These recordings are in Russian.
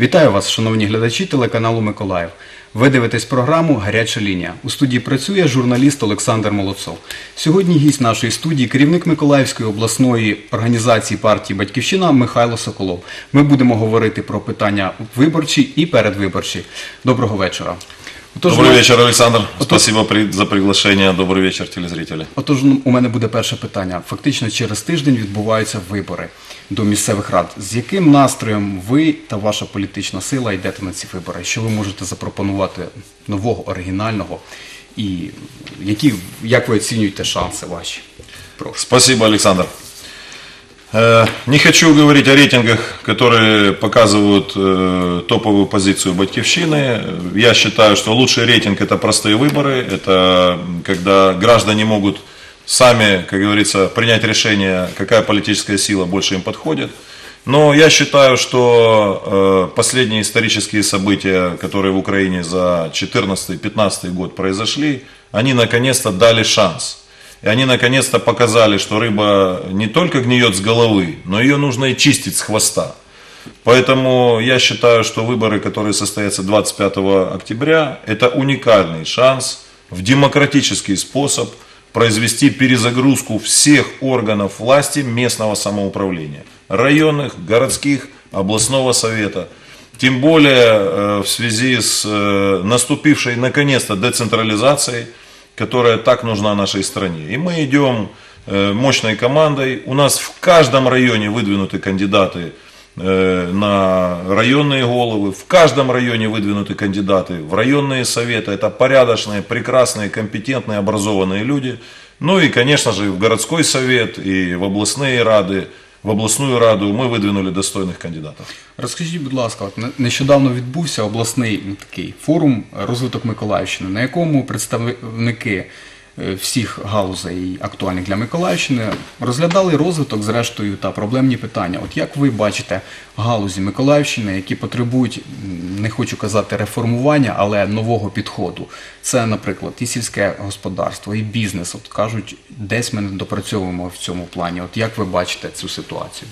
Вітаю вас, шановні глядачі телеканалу Миколаїв. Ви дивитесь програму Гаряча лінія. У студії працює журналіст Олександр Молодцов. Сьогодні гість нашої студії керівник Миколаївської обласної організації партії Батьківщина Михайло Соколов. Ми будемо говорити про питання виборчі і передвиборчі. Доброго вечора. Отож, Добрый ми- вечер, Александр. Спасибо при- за приглашение. Добрый вечер, телезрители. Отож, ну, у мене буде перше питання. Фактично через тиждень відбуваються вибори до місцевих рад. З яким настроєм ви та ваша політична сила йдете на ці вибори? Що ви можете запропонувати нового, оригінального? І які, як ви оцінюєте шанси ваші? Прошу. Спасибо, Александр. Э, Не хочу говорить о рейтингах, которые показывают э, топовую позицию Батьковщины. Я считаю, что лучший рейтинг это простые выборы. Это когда граждане могут сами, как говорится, принять решение, какая политическая сила больше им подходит. Но я считаю, что э, последние исторические события, которые в Украине за 2014-2015 год произошли, они наконец-то дали шанс. И они наконец-то показали, что рыба не только гниет с головы, но ее нужно и чистить с хвоста. Поэтому я считаю, что выборы, которые состоятся 25 октября, это уникальный шанс в демократический способ произвести перезагрузку всех органов власти местного самоуправления. Районных, городских, областного совета. Тем более э, в связи с э, наступившей наконец-то децентрализацией, которая так нужна нашей стране. И мы идем э, мощной командой. У нас в каждом районе выдвинуты кандидаты э, на районные головы. В каждом районе выдвинуты кандидаты в районные советы. Это порядочные, прекрасные, компетентные, образованные люди. Ну и, конечно же, в городской совет и в областные рады, в областную раду мы выдвинули достойных кандидатов. Розкажіть, будь ласка, от не- нещодавно відбувся обласний ну, такий форум розвиток Миколаївщини, на якому представники е, всіх галузей актуальних для Миколаївщини розглядали розвиток, зрештою, та проблемні питання. От як ви бачите галузі Миколаївщини, які потребують, м, не хочу казати реформування, але нового підходу? Це, наприклад, і сільське господарство, і бізнес. От кажуть, десь ми не допрацьовуємо в цьому плані. От як ви бачите цю ситуацію?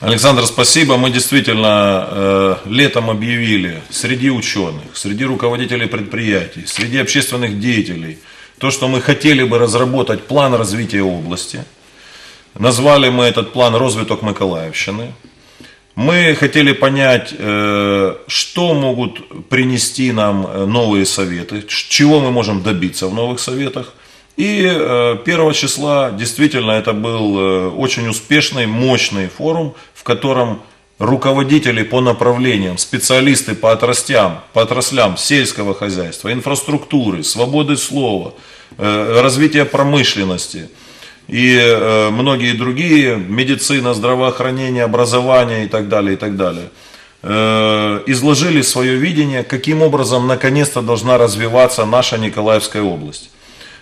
Александр, спасибо. Мы действительно э, летом объявили среди ученых, среди руководителей предприятий, среди общественных деятелей, то, что мы хотели бы разработать план развития области. Назвали мы этот план «Розвиток Миколаевщины». Мы хотели понять, э, что могут принести нам э, новые советы, чего мы можем добиться в новых советах. И э, 1 числа действительно это был э, очень успешный, мощный форум, в котором руководители по направлениям, специалисты по отраслям, по отраслям сельского хозяйства, инфраструктуры, свободы слова, э, развития промышленности – и э, многие другие, медицина, здравоохранение, образование и так далее, и так далее, э, изложили свое видение, каким образом наконец-то должна развиваться наша Николаевская область.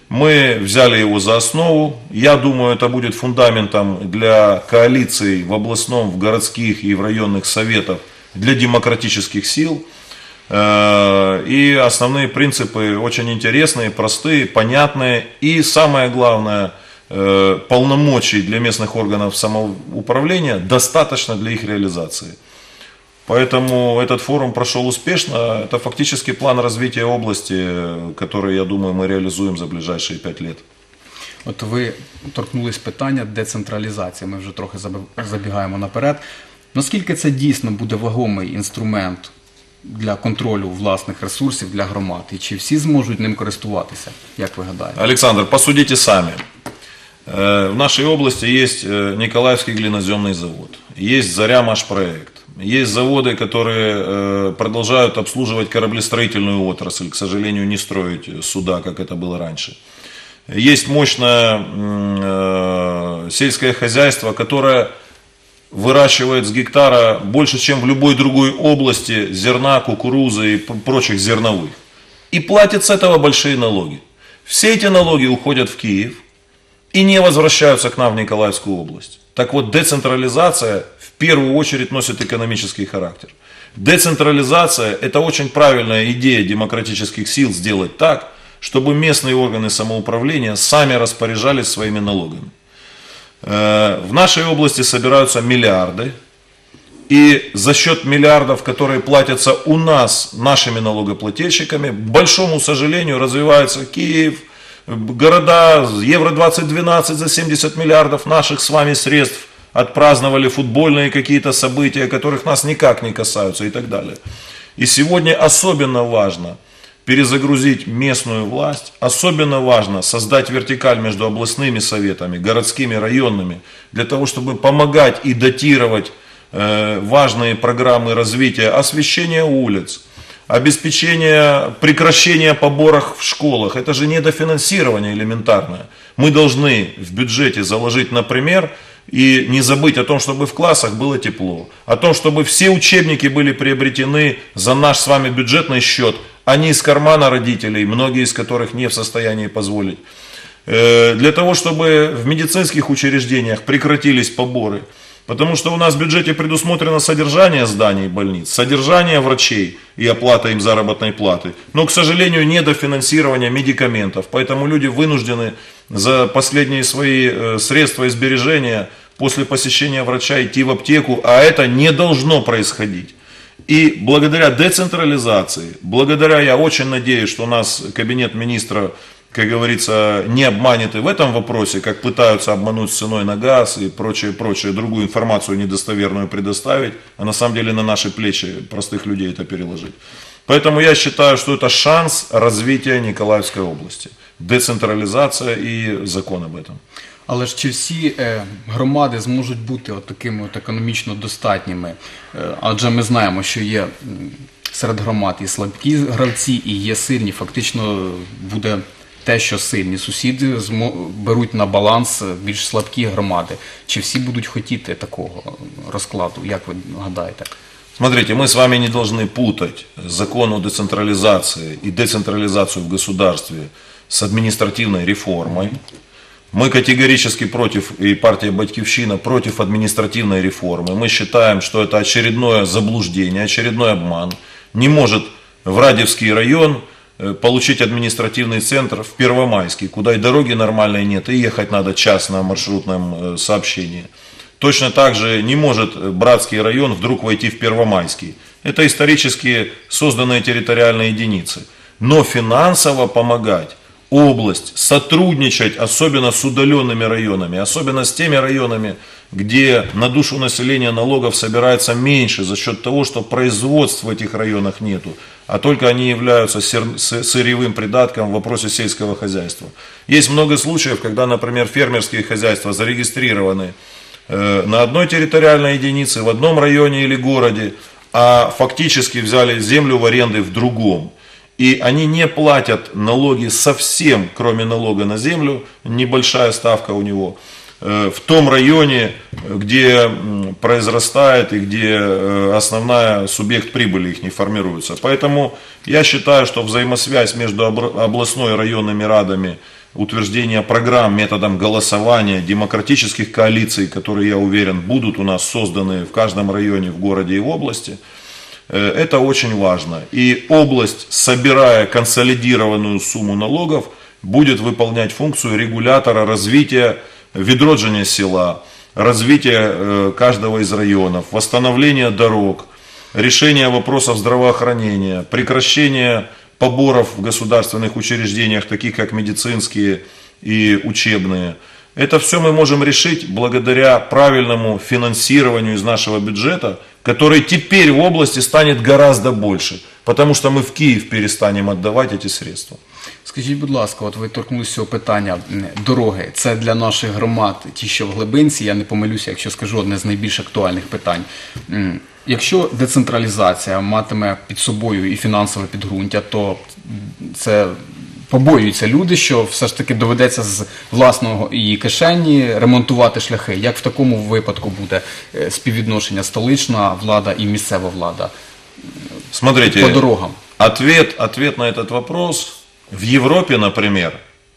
Мы взяли его за основу. Я думаю, это будет фундаментом для коалиций в областном, в городских и в районных советах для демократических сил. Э, И основные принципы очень интересные, простые, понятные. И самое главное, э, полномочий для местных органов самоуправления достаточно для их реализации. Поэтому этот форум прошел успешно. Это фактически план развития области, э, который, я думаю, мы реализуем за ближайшие пять лет. От ви торкнулись питання децентралізації. Ми вже трохи заби- забігаємо наперед. Наскільки це дійсно буде вагомий інструмент для контролю власних ресурсів для громад? І чи всі зможуть ним користуватися? Як ви гадаєте? Александр, посудите сами. Э, В нашей области есть э, Николаевский глиноземный завод, есть Заря-Машпроект, есть заводы, которые э, продолжают обслуживать кораблестроительную отрасль, к сожалению, не строить суда, как это было раньше. Есть мощное э, сельское хозяйство, которое выращивает с гектара больше, чем в любой другой области зерна, кукурузы и прочих зерновых. И платят с этого большие налоги. Все эти налоги уходят в Киев и не возвращаются к нам в Николаевскую область. Так вот, децентрализация первую очередь носит экономический характер. Децентрализация – это очень правильная идея демократических сил сделать так, чтобы местные органы самоуправления сами распоряжались своими налогами. Э, В нашей области собираются миллиарды, И за счет миллиардов, которые платятся у нас, нашими налогоплательщиками, к большому сожалению, развивается Киев, города Евро-2012 за 70 миллиардов наших с вами средств отпраздновали футбольные какие-то события, которых нас никак не касаются и так далее. И сегодня особенно важно перезагрузить местную власть, особенно важно создать вертикаль между областными советами, городскими, районными, для того, чтобы помогать и датировать э, важные программы развития освещения улиц, обеспечение прекращения поборов в школах. Это же недофинансирование элементарное. Мы должны в бюджете заложить, например, и не забыть о том, чтобы в классах было тепло, о том, чтобы все учебники были приобретены за наш с вами бюджетный счет, а не из кармана родителей, многие из которых не в состоянии позволить. Э, для того, чтобы в медицинских учреждениях прекратились поборы. Потому что у нас в бюджете предусмотрено содержание зданий больниц, содержание врачей и оплата им заработной платы. Но, к сожалению, недофинансирование медикаментов. Поэтому люди вынуждены за последние свои э, средства и сбережения после посещения врача идти в аптеку, а это не должно происходить. И благодаря децентрализации, благодаря, я очень надеюсь, что у нас кабинет министра как говорится, не обманет и в этом вопросе, как пытаются обмануть с ценой на газ и прочее, прочее, другую информацию недостоверную предоставить, а на самом деле на наши плечи простых людей это переложить. Поэтому я считаю, что это шанс развития Николаевской области. Децентралізація і закон об этом. Але ж чи всі е, громади зможуть бути от такими от економічно достатніми? Е, адже ми знаємо, що є м, серед громад і слабкі гравці, і є сильні. Фактично буде те, що сильні сусіди змо- беруть на баланс е, більш слабкі громади. Чи всі будуть хотіти такого розкладу? Як ви гадаєте? Смотрите, мы с вами не должны путать закон о децентрализации и децентрализацию в государстве с административной реформой. Мы категорически против, и партия Батькивщина против административной реформы. Мы считаем, что это очередное заблуждение, очередной обман. Не может Врадевский район э, получить административный центр в Первомайский, куда и дороги нормальной нет, и ехать надо час на маршрутном э, сообщении. Точно так же не может э, Братский район вдруг войти в Первомайский. Это исторически созданные территориальные единицы. Но финансово помогать область, сотрудничать, особенно с удаленными районами, особенно с теми районами, где на душу населения налогов собирается меньше за счет того, что производств в этих районах нету, а только они являются сыр- сы- сырьевым придатком в вопросе сельского хозяйства. Есть много случаев, когда, например, фермерские хозяйства зарегистрированы э, на одной территориальной единице, в одном районе или городе, а фактически взяли землю в аренды в другом. И они не платят налоги совсем, кроме налога на землю, небольшая ставка у него, в том районе, где произрастает и где э, основная субъект прибыли их не формируется. Поэтому я считаю, что взаимосвязь между областной и районными радами, утверждение программ методом голосования, демократических коалиций, которые, я уверен, будут у нас созданы в каждом районе, в городе и в области, Э, Это очень важно. И область, собирая консолидированную сумму налогов, будет выполнять функцию регулятора развития ведроджения села, развития э, каждого из районов, восстановления дорог, решения вопросов здравоохранения, прекращения поборов в государственных учреждениях, таких как медицинские и учебные. Это все мы можем решить благодаря правильному финансированию из нашего бюджета, который теперь в области станет гораздо больше, потому что мы в Киев перестанем отдавать эти средства. Скажіть, будь ласка, от ви торкнулися цього питання дороги. Це для наших громад, ті, що в глибинці, я не помилюся, якщо скажу одне з найбільш актуальних питань. Якщо децентралізація матиме під собою і фінансове підґрунтя, то це побоюються люди, що все ж таки доведеться з власного її кишені ремонтувати шляхи. Як в такому випадку буде е, співвідношення столична влада і місцева влада Смотрите, по дорогам? Ответ, ответ на этот вопрос в Европе, например,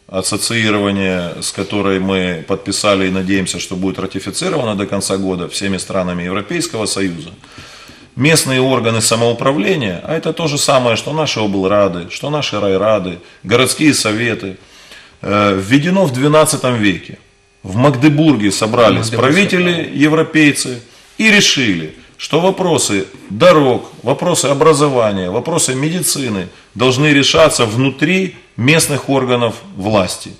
ассоциирование, с которой мы подписали и надеемся, что будет ратифицировано до конца года всеми странами Европейского Союза, местные органы самоуправления, а это то же самое, что наши облрады, что наши райрады, городские советы, э, введено в XII веке. В Магдебурге собрались Магдебургское правители, европейцы, и решили, что вопросы дорог, вопросы образования, вопросы медицины должны решаться внутри местных органов власти.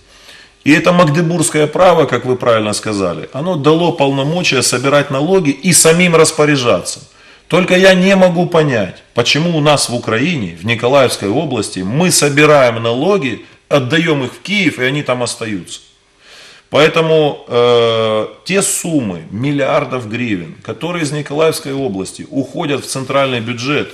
И это магдебургское право, как вы правильно сказали, оно дало полномочия собирать налоги и самим распоряжаться. Только я не могу понять, почему у нас в Украине, в Николаевской области, мы собираем налоги, отдаем их в Киев, и они там остаются. Поэтому э, те суммы, миллиардов гривен, которые из Николаевской области уходят в центральный бюджет,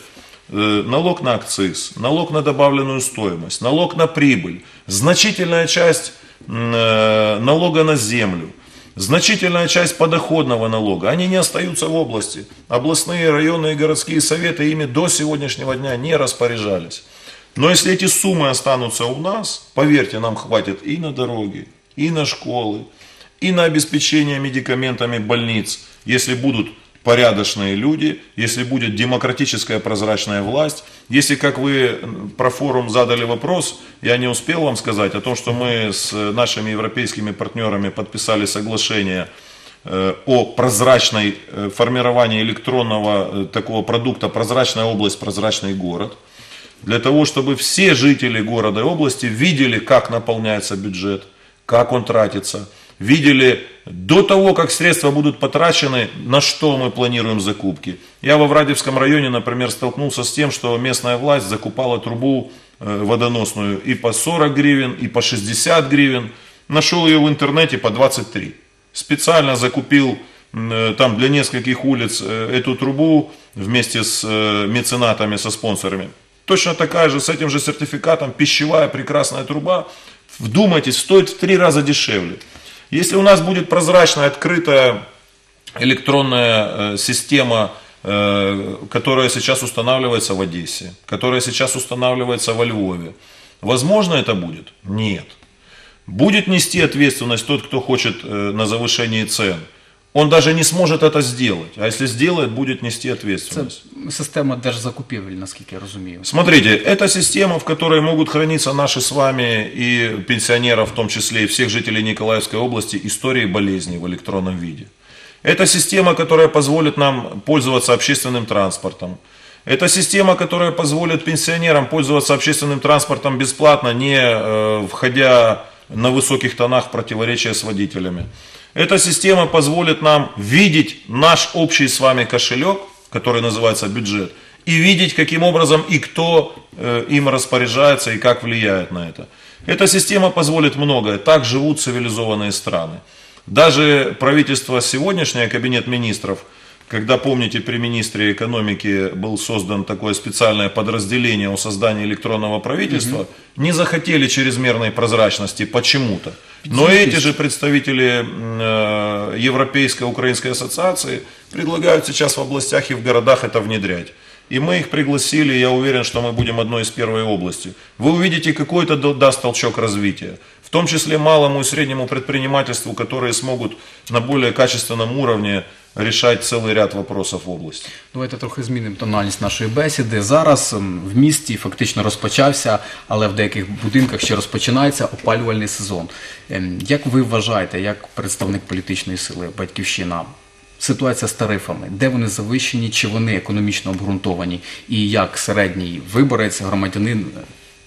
э, налог на акциз, налог на добавленную стоимость, налог на прибыль, значительная часть э, налога на землю, значительная часть подоходного налога, они не остаются в области. Областные, районные, городские советы ими до сегодняшнего дня не распоряжались. Но если эти суммы останутся у нас, поверьте, нам хватит и на дороги, и на школы, и на обеспечение медикаментами больниц, если будут порядочные люди, если будет демократическая прозрачная власть, если, как вы про форум задали вопрос, я не успел вам сказать о том, что мы с нашими европейскими партнерами подписали соглашение э, о прозрачной э, формировании электронного э, такого продукта «Прозрачная область, прозрачный город», для того, чтобы все жители города и области видели, как наполняется бюджет, как он тратится, видели до того, как средства будут потрачены, на что мы планируем закупки. Я во Врадевском районе, например, столкнулся с тем, что местная власть закупала трубу э, водоносную и по 40 гривен, и по 60 гривен. Нашел ее в интернете по 23. Специально закупил э, там для нескольких улиц э, эту трубу вместе с меценатами, со спонсорами. Точно такая же, с этим же сертификатом, пищевая прекрасная труба вдумайтесь, стоит в три раза дешевле. Если у нас будет прозрачная, открытая электронная э, система, э, которая сейчас устанавливается в Одессе, которая сейчас устанавливается во Львове, возможно это будет? Нет. Будет нести ответственность тот, кто хочет э, на завышении цен – он даже не сможет это сделать. А если сделает, будет нести ответственность. Це система держзакупівель, наскільки я розумію. Смотрите, это система, в которой могут храниться наши с вами и пенсионеров, в том числе и всех жителей Николаевской области, истории болезней в электронном виде. Это система, которая позволит нам пользоваться общественным транспортом. Это система, которая позволит пенсионерам пользоваться общественным транспортом бесплатно, не э, входя на высоких тонах в противоречие с водителями. Эта система позволит нам видеть наш общий с вами кошелек, который называется бюджет, и видеть, каким образом и кто э, им распоряжается и как влияет на это. Эта система позволит многое. Так живут цивилизованные страны. Даже правительство сегодняшнее, кабинет министров – когда, помните, при министре экономики был создан такое специальное подразделение о создании электронного правительства, угу. не захотели чрезмерной прозрачности почему-то. Но эти же представители э, Европейской Украинской ассоциации предлагают сейчас в областях и в городах это внедрять. И мы их пригласили, я уверен, что мы будем одной из первой области. Вы увидите, какой это даст толчок развития. В том числе малому и среднему предпринимательству, которые смогут на более качественном уровне рішати цілий ряд вопросів в області. Давайте трохи змінимо тональність нашої бесіди. Зараз в місті фактично розпочався, але в деяких будинках ще розпочинається опалювальний сезон. Як ви вважаєте, як представник політичної сили Батьківщина? Ситуація з тарифами, де вони завищені, чи вони економічно обґрунтовані, і як середній виборець, громадянин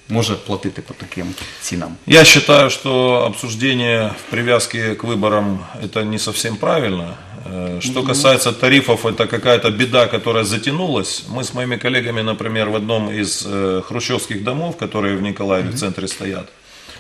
може платити по таким ценам? Я считаю, что обсуждение в привязке к выборам это не совсем правильно. Э, что касается тарифов, это какая-то беда, которая затянулась. Мы с моими коллегами, например, в одном из э, хрущевских домов, которые в Николаеве в центре стоят,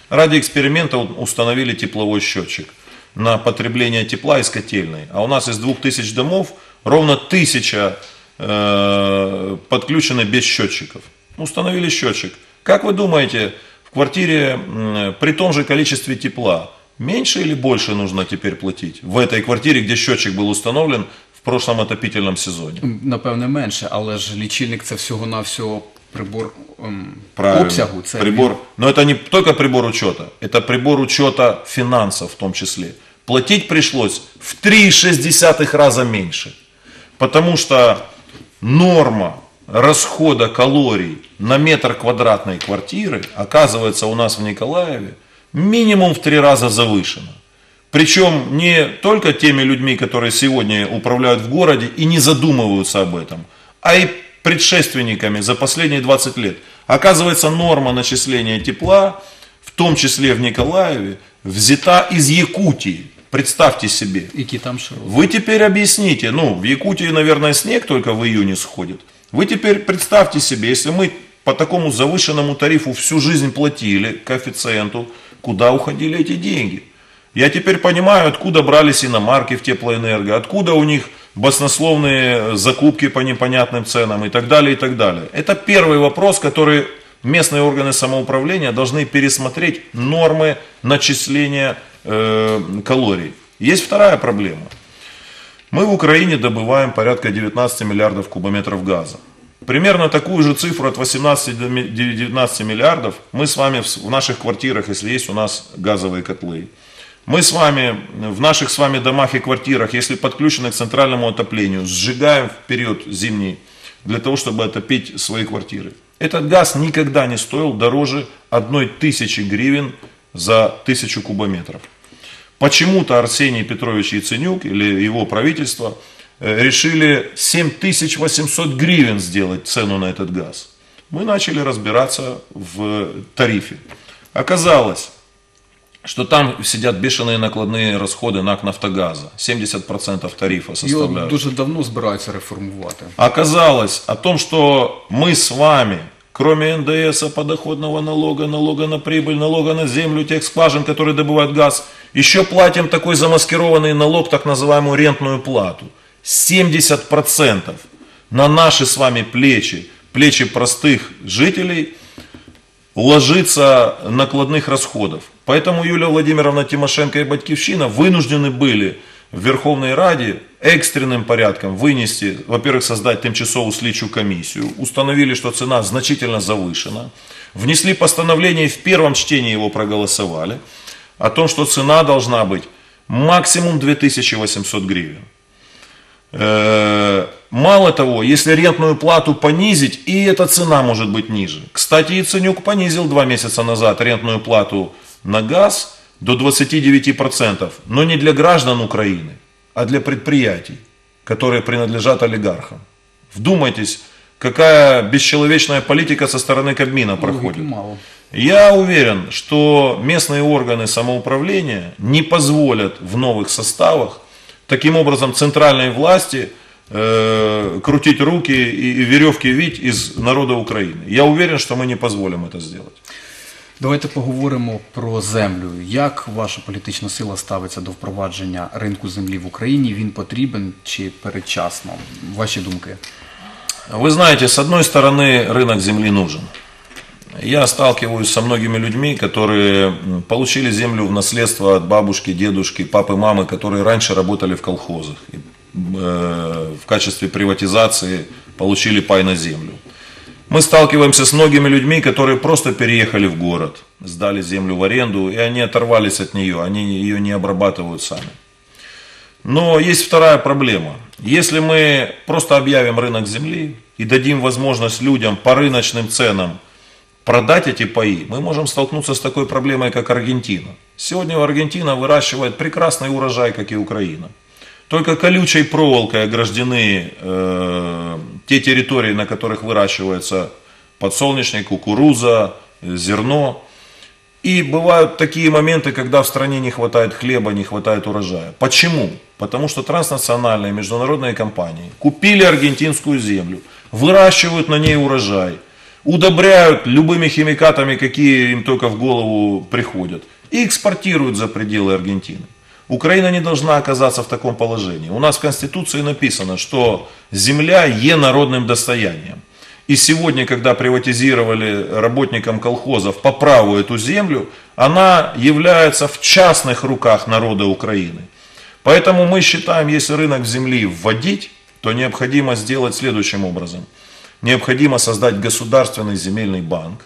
ради эксперимента установили тепловой счетчик на потребление тепла из котельной. А у нас из 2000 домов ровно 1000 э, подключены без счетчиков. Установили счетчик. Как вы думаете, в квартире при том же количестве тепла меньше или больше нужно теперь платить в этой квартире, где счетчик был установлен в прошлом отопительном сезоне? Напевне, менше, але ж лічильник це всього-навсього прибор ем, Правильно. обсягу. Це прибор. Но это не только прибор учета, это прибор учета финансов в том числе. Платить пришлось в 3,6 раза меньше. Потому что норма расхода калорий на метр квадратной квартиры, оказывается, у нас в Николаеве минимум в три раза завышена. Причем не только теми людьми, которые сегодня управляют в городе и не задумываются об этом, а и предшественниками за последние 20 лет. Оказывается, норма начисления тепла, в том числе в Николаеве, взята из Якутии. Представьте себе. Вы теперь объясните, ну, в Якутии, наверное, снег только в июне сходит. Вы теперь представьте себе, если мы по такому завышенному тарифу всю жизнь платили коэффициенту, куда уходили эти деньги? Я теперь понимаю, откуда брались иномарки в теплоэнерго, откуда у них баснословные закупки по непонятным ценам и так далее, и так далее. Это первый вопрос, который местные органы самоуправления должны пересмотреть нормы начисления э, калорий. Есть вторая проблема. Мы в Украине добываем порядка 19 миллиардов кубометров газа. Примерно такую же цифру от 18 до 19 миллиардов мы с вами в наших квартирах, если есть у нас газовые котлы, мы с вами в наших с вами домах и квартирах, если подключены к центральному отоплению, сжигаем в период зимний для того, чтобы отопить свои квартиры. Этот газ никогда не стоил дороже одной тысячи гривен за тысячу кубометров. Почему-то Арсений Петрович Яценюк или его правительство э, решили 7800 гривен сделать цену на этот газ. Мы начали разбираться в тарифе. Оказалось, что там сидят бешеные накладные расходы НАК Нафтогаза. 70% тарифа Його составляют. дуже давно збираються реформувати. Оказалось о том, что мы с вами, кроме НДС, подоходного налога, налога на прибыль, налога на землю, тех скважин, которые добывают газ, еще платим такой замаскированный налог, так называемую рентную плату. 70% на наши с вами плечи, плечи простых жителей, ложится накладных расходов. Поэтому Юлия Владимировна Тимошенко и Батькивщина вынуждены были в Верховной Раде экстренным порядком вынести, во-первых, создать тимчасовую слідчу комиссию, установили, что цена значительно завышена, внесли постановление в первом чтении его проголосовали, о том, что цена должна быть максимум 2800 гривен. Э, Мало того, если рентную плату понизить, и эта цена может быть ниже. Кстати, Яценюк понизил два месяца назад рентную плату на газ до 29%, но не для граждан Украины, а для предприятий, которые принадлежат олигархам. Вдумайтесь, какая бесчеловечная политика со стороны Кабмина проходит. мало. Я уверен, что местные органы самоуправления не позволят в новых составах таким образом центральной власти э, крутить руки и, и веревки вить из народа Украины. Я уверен, что мы не позволим это сделать. Давайте поговоримо про землю. Як ваша політична сила ставиться до впровадження ринку землі в Україні? Він потрібен чи передчасно? Ваші думки? Вы знаете, с одной стороны, рынок земли нужен. Я сталкиваюсь со многими людьми, которые м, получили землю в наследство от бабушки, дедушки, папы, мамы, которые раньше работали в колхозах. И, э, в качестве приватизации получили пай на землю. Мы сталкиваемся с многими людьми, которые просто переехали в город, сдали землю в аренду, и они оторвались от нее, они ее не обрабатывают сами. Но есть вторая проблема. Если мы просто объявим рынок земли и дадим возможность людям по рыночным ценам продать эти паи, мы можем столкнуться с такой проблемой, как Аргентина. Сегодня Аргентина выращивает прекрасный урожай, как и Украина. Только колючей проволокой ограждены э, те территории, на которых выращивается подсолнечник, кукуруза, зерно. И бывают такие моменты, когда в стране не хватает хлеба, не хватает урожая. Почему? Потому что транснациональные международные компании купили аргентинскую землю, выращивают на ней урожай, удобряют любыми химикатами, какие им только в голову приходят, и экспортируют за пределы Аргентины. Украина не должна оказаться в таком положении. У нас в Конституции написано, что земля е народным достоянием. И сегодня, когда приватизировали работникам колхозов по праву эту землю, она является в частных руках народа Украины. Поэтому мы считаем, если рынок земли вводить, то необходимо сделать следующим образом. Необходимо создать государственный земельный банк,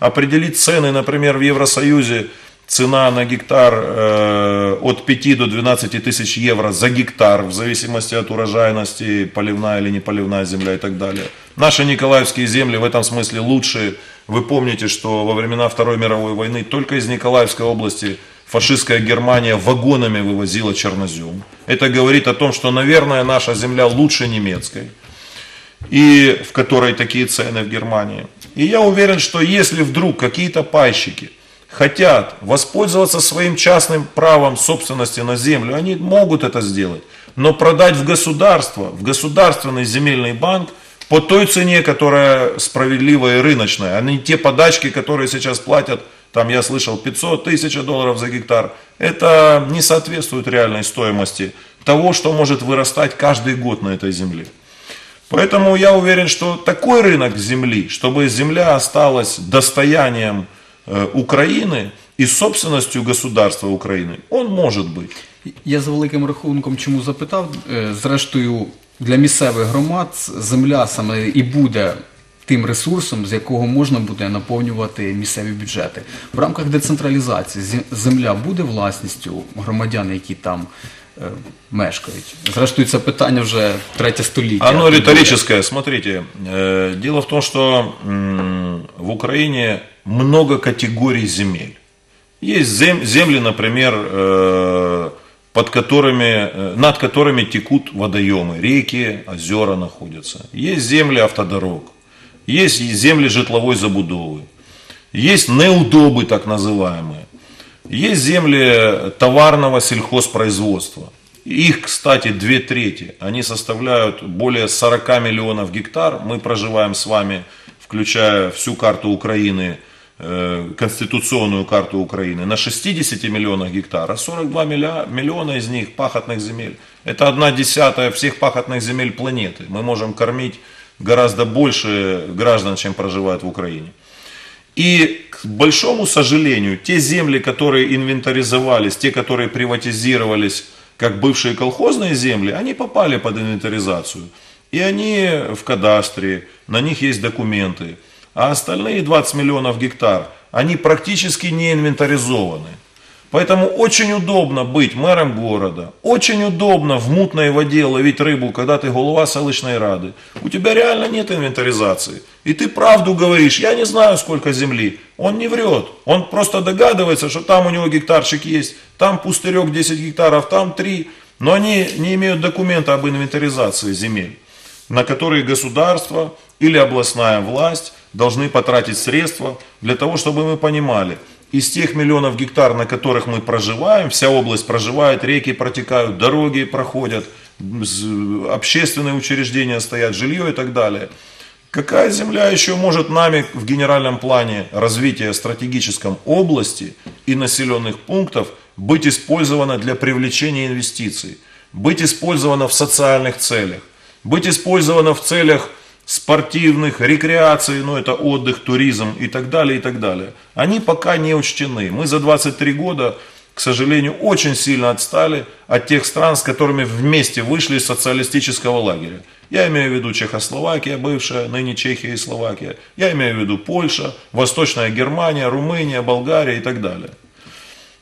определить цены, например, в Евросоюзе цена на гектар э, от 5 до 12 тысяч евро за гектар, в зависимости от урожайности, поливная или не поливная земля и так далее. Наши николаевские земли в этом смысле лучше. Вы помните, что во времена Второй мировой войны только из Николаевской области фашистская Германия вагонами вывозила чернозем. Это говорит о том, что, наверное, наша земля лучше немецкой и в которой такие цены в Германии. И я уверен, что если вдруг какие-то пайщики хотят воспользоваться своим частным правом собственности на землю, они могут это сделать. Но продать в государство, в государственный земельный банк по той цене, которая справедливая и рыночная, а не те подачки, которые сейчас платят, там я слышал 500 тысяч долларов за гектар, это не соответствует реальной стоимости того, что может вырастать каждый год на этой земле. Поэтому я уверен, что такой рынок земли, чтобы земля осталась достоянием э, Украины и собственностью государства Украины, он может быть. Я за великим рахунком чому запитав. Е, Зрештою, для місцевих громад земля саме і буде тим ресурсом, з якого можна буде наповнювати місцеві бюджети. В рамках децентралізації зі- земля буде власністю громадян, які там е, мешкають. Зрештою, це питання вже третє століття. Оно риторическое. Смотрите, э, дело в том, что м, в Украине Много категорий земель. Есть зем- земли, например, э, под которыми, э, над которыми текут водоемы, реки, озера находятся. Есть земли автодорог, есть земли житловой забудовы, есть неудобы так называемые, есть земли товарного сельхозпроизводства. Их, кстати, две трети. Они составляют более 40 миллионов гектар. Мы проживаем с вами, включая всю карту Украины, конституционную карту Украины, на 60 миллионах гектар, а 42 милля- миллиона из них пахотных земель. Это одна десятая всех пахотных земель планеты. Мы можем кормить гораздо больше граждан, чем проживают в Украине. И, к большому сожалению, те земли, которые инвентаризовались, те, которые приватизировались как бывшие колхозные земли, они попали под инвентаризацию. И они в кадастре, на них есть документы. А остальные 20 миллионов гектар, они практически не инвентаризованы. Поэтому очень удобно быть мэром города, очень удобно в мутной воде ловить рыбу, когда ты голова селищной рады. У тебя реально нет инвентаризации. И ты правду говоришь, я не знаю сколько земли. Он не врет, он просто догадывается, что там у него гектарчик есть, там пустырек 10 гектаров, там 3. Но они не имеют документа об инвентаризации земель, на которые государство или областная власть должны потратить средства для того, чтобы мы понимали, из тех миллионов гектар, на которых мы проживаем, вся область проживает, реки протекают, дороги проходят, общественные учреждения стоят, жилье и так далее. Какая земля еще может нами в генеральном плане развития стратегическом области и населенных пунктов быть использована для привлечения инвестиций, быть использована в социальных целях, быть использована в целях спортивных, рекреации, ну это отдых, туризм и так далее, и так далее. Они пока не учтены. Мы за 23 года, к сожалению, очень сильно отстали от тех стран, с которыми вместе вышли из социалистического лагеря. Я имею в виду Чехословакия, бывшая, ныне Чехия и Словакия. Я имею в виду Польша, Восточная Германия, Румыния, Болгария и так далее.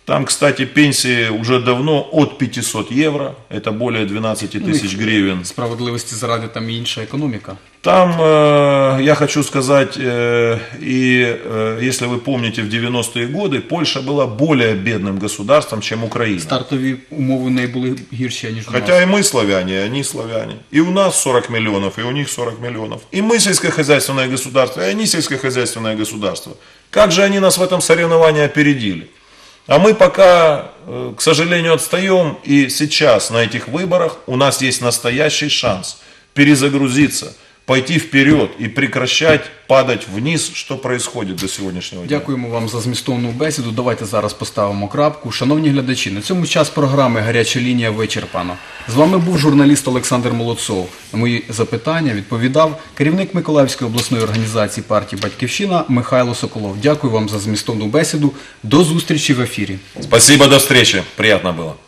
Там, кстати, пенсии уже давно от 500 евро, это более 12 тысяч гривен. Справедливості заради там і інша економіка. Там, э, я хочу сказать, э, и э, если вы помните, в 90-е годы Польша была более бедным государством, чем Украина. Стартові умови в неї були гірші, ніж у нас. Хотя и мы славяне, и они славяне. И у нас 40 миллионов, и у них 40 миллионов. И мы сельскохозяйственное государство, и они сельскохозяйственное государство. Как же они нас в этом соревновании опередили? А мы пока, э, к сожалению, отстаем. И сейчас на этих выборах у нас есть настоящий шанс перезагрузиться, пойти вперед и прекращать падать вниз, что происходит до сегодняшнего дня. Дякуємо вам за змістовну бесіду. Давайте зараз поставимо крапку. Шановні глядачі, на цьому час програми Гаряча лінія вичерпано. З вами був журналіст Олександр Молодцов. На мої запитання відповідав керівник Миколаївської обласної організації партії Батьківщина Михайло Соколов. Дякую вам за змістовну бесіду. До зустрічі в ефірі. Спасибо, до встречи. Приятно было.